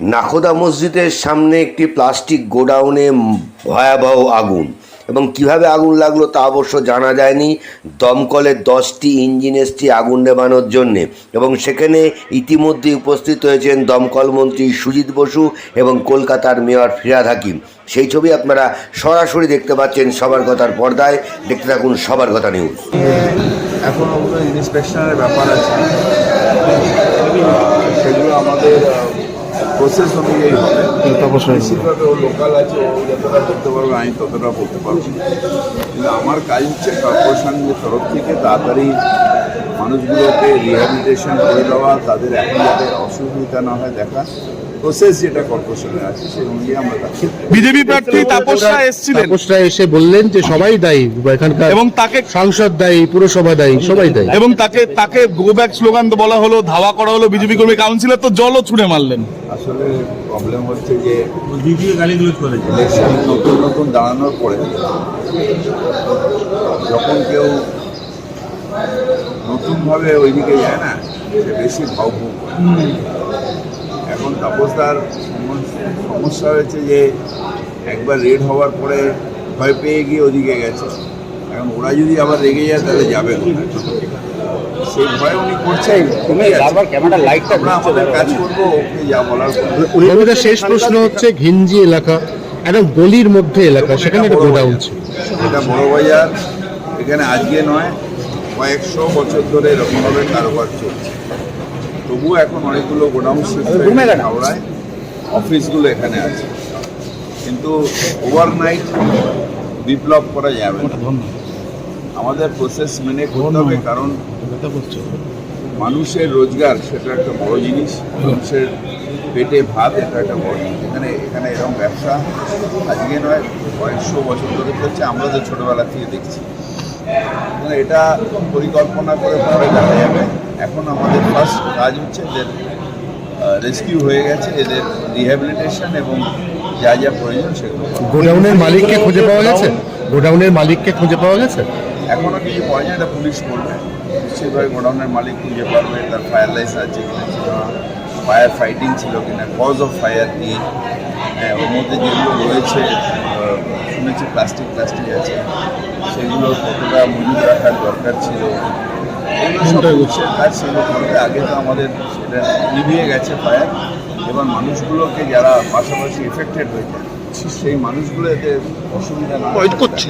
নাখোদা মসজিদের সামনে একটি প্লাস্টিক গোডাউনে ভয়াবহ আগুন। এবং কীভাবে আগুন লাগল তা অবশ্য জানা যায়নি। দমকলের দশটি ইঞ্জিন আগুন নেবানোর জন্যে। এবং সেখানে ইতিমধ্যে উপস্থিত হয়েছেন দমকল মন্ত্রী সুজিত বসু এবং কলকাতার মেয়র ফিরাদ হাকিম। সেই ছবি আপনারা সরাসরি দেখতে পাচ্ছেন সবার কথার পর্দায়। দেখতে থাকুন সবার কথা নিউজ। এখন ইন্সপেকশনের ব্যাপার আছে আহ, সেগুলো আমাদের প্রসেস অনুযায়ী হবে বেশিরভাগ ও লোকাল আছে ও যতটা বলতে পারবে আমি ততটা বলতে পারব কিন্তু আমার কাজ হচ্ছে কর্পোরেশনের তরফ থেকে তাড়াতাড়ি মানুষগুলোকে রিহ্যাবিলিটেশন করে দেওয়া তাদের এখন যাতে অসুবিধা না হয় দেখা। প্রসেস যেটা কর্পোরেশনের আছে সেই অনুযায়ী আমরা বিজেপি প্রার্থী তাপস রায় এসেছিলেন। তাপসরা এসে বললেন যে সবাই দায়ী এখানকার এবং তাকে সাংসদ দায়ী পুরসভা দায়ী সবাই দায়ী। এবং তাকে তাকে গো ব্যাক স্লোগান বলা হলো ধাওয়া করা হলো বিজেপি কর্মী কাউন্সিলর তো জলও ছুঁড়ে মারলেন। আসলে প্রবলেম হচ্ছে যে ইলেকশন নতুন নতুন দাঁড়ানোর পরে যখন কেউ নতুনভাবে ওইদিকে যায় না সে বেশি ভাবুক। তাপসদার সমস্যা- সমস্যা হয়েছে যে একবার রেড হওয়ার পরে ভয় পেয়ে গিয়ে ওদিকে গেছে। এখন ওরা যদি আবার রেগে যায় তাহলে যাবে সেই ভয় উনি করছেন ঠিকই আমরা আমাদের কাজ করব ওকে যা বলার করব। শেষ প্রশ্ন হচ্ছে ঘিঞ্জি এলাকা একদম গলির মধ্যে এলাকা সেখানে একটা গোডাউন ছিল। এটা বড় বাজার এখানে আজকে নয় কয়েকশো বছর ধরে এরকমভাবে কারোবার চলছে। তবুও এখন অনেকগুলো গোডাউন হাওড়ায় অফিসগুলো এখানে আছে। কিন্তু ওভারনাইট বিপ্লব করা যাবে আমাদের প্রসেস মেনে করতে হবে কারণ মানুষের রোজগার সেটা একটা বড় জিনিস মানুষের পেটে ভাত এটা একটা বড় জিনিস। এখানে এখানে এরকম ব্যবসা আজকে নয় কয়েকশো বছর ধরে চলছে আমরা তো ছোটোবেলা থেকে দেখছি। মানে এটা পরিকল্পনা করে পরে দেখা যাবে। এখন আমাদের ফার্স্ট কাজ হচ্ছে এদের রেস্কিউ হয়ে গেছে এদের রিহ্যাবিলিটেশন এবং যা যা প্রয়োজন সেগুলো গোডাউনের মালিককে খুঁজে পাওয়া গেছে? গোডাউনের মালিককে খুঁজে পাওয়া গেছে? এখনও কিছু পাওয়া যায় এটা পুলিশ করবে নিশ্চয়ই গোডাউনের মালিক খুঁজে পারবে তার ফায়ার লাইসেন্স আছে কিনা ছিল ফায়ার ফাইটিং ছিল কিনা কজ অফ ফায়ার কি হ্যাঁ, ওর মধ্যে যেগুলো রয়েছে শুনেছি প্লাস্টিক প্লাস্টিক আছে। সেগুলো কতটা মজুদ রাখার দরকার ছিল এগুলো সব সেগুলো আগে তো আমাদের সেটা নিভিয়ে গেছে ফায়ার এবার মানুষগুলোকে যারা পাশাপাশি এফেক্টেড হয়েছে সেই মানুষগুলো এতে অসুবিধা না করছে।